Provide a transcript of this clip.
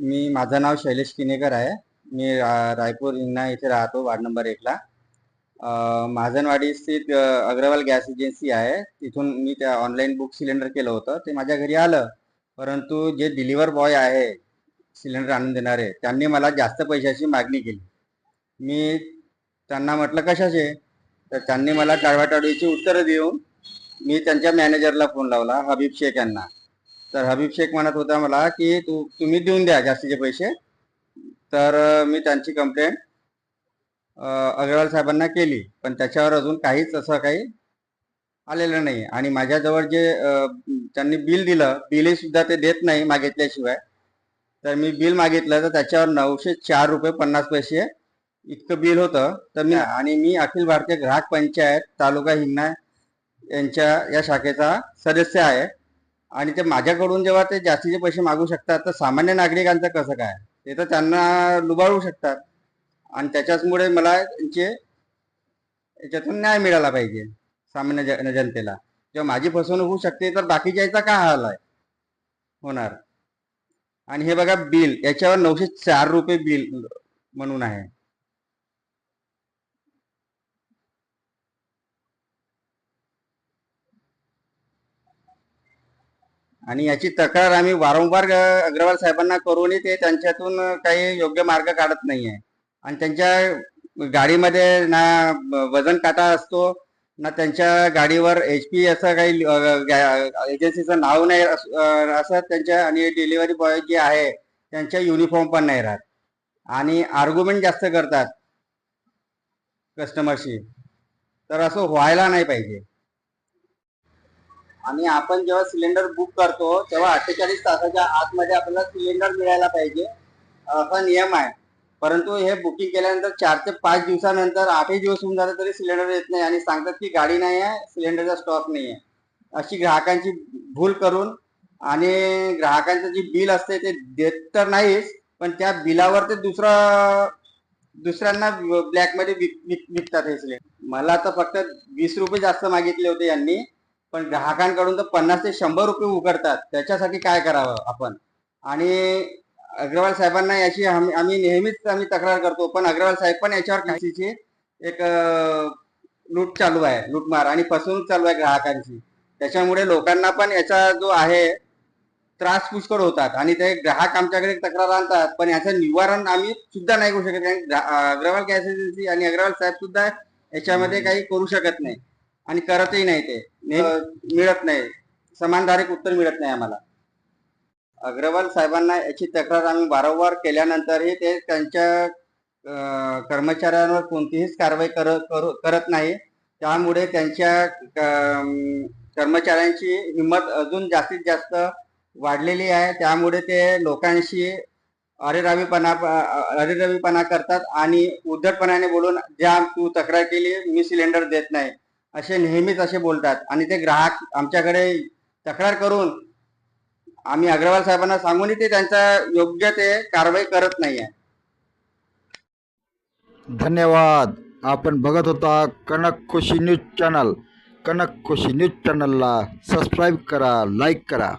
मी माझं नाव शैलेश किनेकर आहे. मी रायपूर हिंगणा इथे राहतो वार्ड नंबर एकला महाजनवाडी स्थित अग्रवाल गॅस एजन्सी आहे. तिथून मी त्या ऑनलाईन बुक सिलेंडर केलं होतं. ते माझ्या घरी आलं. परंतु जे डिलिव्हर बॉय आहे सिलेंडर आणून देणारे त्यांनी मला जास्त पैशाची मागणी केली. मी त्यांना म्हटलं कशाचे? तर त्यांनी मला टाळवाटाळवीची उत्तरं देऊन मी त्यांच्या मॅनेजरला फोन लावला हबीब शेख यांना. तर हबीब शेख म्हणत होता मला की तू तुम्ही देऊन द्या जास्तीचे पैसे. तर मी त्यांची कंप्लेंट अग्रवाल साहेबांना केली. पण त्याच्यावर अजून काहीच असं काही आलेलं नाही. आणि माझ्याजवळ जे त्यांनी बिल दिलं बिलही सुद्धा ते देत नाही मागितल्याशिवाय. तर मी बिल मागितलं तर त्याच्यावर नऊशे चार रुपये पन्नास पैसे इतकं बिल होतं. तर मी आणि मी अखिल भारतीय ग्राहक पंचायत तालुका हिंगणा यांच्या या शाखेचा सदस्य आहे. आणि ते माझ्याकडून जेव्हा ते जास्तीचे पैसे मागू शकतात तर सामान्य नागरिकांचं कसं काय? ते तर त्यांना लुबाळू शकतात. आणि त्याच्याचमुळे मला त्यांचे याच्यातून न्याय मिळाला पाहिजे सामान्य जन जनतेला. जेव्हा माझी फसवणूक होऊ शकते तर बाकीच्या याचा काय हाल आहे? होणार. आणि हे बघा बिल याच्यावर नऊशे चार रुपये बिल म्हणून आहे. आणि याची तक्रार आम्ही वारंवार अग्रवाल साहेबांना करूनही ते त्यांच्यातून काही योग्य मार्ग काढत नाही आहे आणि त्यांच्या गाडीमध्ये ना वजन काटा असतो ना त्यांच्या गाडीवर एच पी असं काही एजन्सीचं नाव नाही असं त्यांच्या आणि डिलिव्हरी बॉय जे आहे त्यांच्या युनिफॉर्म पण नाही राहत. आणि आर्ग्युमेंट जास्त करतात कस्टमरशी तर असं व्हायला नाही पाहिजे. आणि आपण जेव्हा सिलेंडर बुक करतो तेव्हा अठ्ठेचाळीस तासाच्या आतमध्ये आपल्याला सिलेंडर मिळायला पाहिजे. असा नियम आहे. परंतु हे बुकिंग केल्यानंतर चार ते पाच दिवसानंतर आठही दिवस होऊन जातात तरी सिलेंडर येत नाही आणि सांगतात की गाडी नाही आहे सिलेंडरचा स्टॉक नाही आहे. अशी ग्राहकांची भूल करून आणि ग्राहकांचं जे बिल असते ते देत तर नाहीच पण त्या बिलावर ते दुसरं दुसऱ्यांना ब्लॅकमध्ये विक विकतात हे सिलेंडर. मला तर फक्त वीस रुपये जास्त मागितले होते यांनी. पण ग्राहकांकडून तर पन्नास ते शंभर रुपये उकरतात त्याच्यासाठी काय करावं आपण? आणि अग्रवाल साहेबांना याची आम्ही नेहमीच आम्ही तक्रार करतो पण अग्रवाल साहेब पण याच्यावर काहीची एक लूट चालू आहे लूटमार आणि फसवणूक चालू आहे ग्राहकांची. त्याच्यामुळे लोकांना पण याचा जो आहे त्रास पुष्कळ होतात आणि ते ग्राहक आमच्याकडे तक्रार आणतात पण याचं निवारण आम्ही सुद्धा नाही करू शकत अग्रवाल गॅस एजन्सी आणि अग्रवाल साहेब सुद्धा याच्यामध्ये काही करू शकत नाही. आणि करतही नाही ते. मिळत नाही. समानधारक उत्तर मिळत नाही आम्हाला. अग्रवाल साहेबांना याची तक्रार आम्ही वारंवार केल्यानंतरही ते त्यांच्या कर्मचाऱ्यांवर कोणतीहीच कारवाई करत करू- करत नाही. त्यामुळे त्यांच्या कर्मचाऱ्यांची हिंमत अजून जास्तीत जास्त वाढलेली आहे. त्यामुळे ते लोकांशी अरेरावीपणा अरेरावीपणा करतात आणि उद्धटपणाने बोलून ज्या तू तक्रार केली मी सिलेंडर देत नाही. असे नेहमीच असे बोलतात. आणि ते ग्राहक आमच्याकडे तक्रार करून आम्ही अग्रवाल साहेबांना सांगूनही ते त्यांचा योग्य ते कारवाई करत नाही आहे धन्यवाद. आपण बघत होता Kanak Khushi news channel. Kanak Khushi news चॅनलला सबस्क्राईब करा लाईक करा.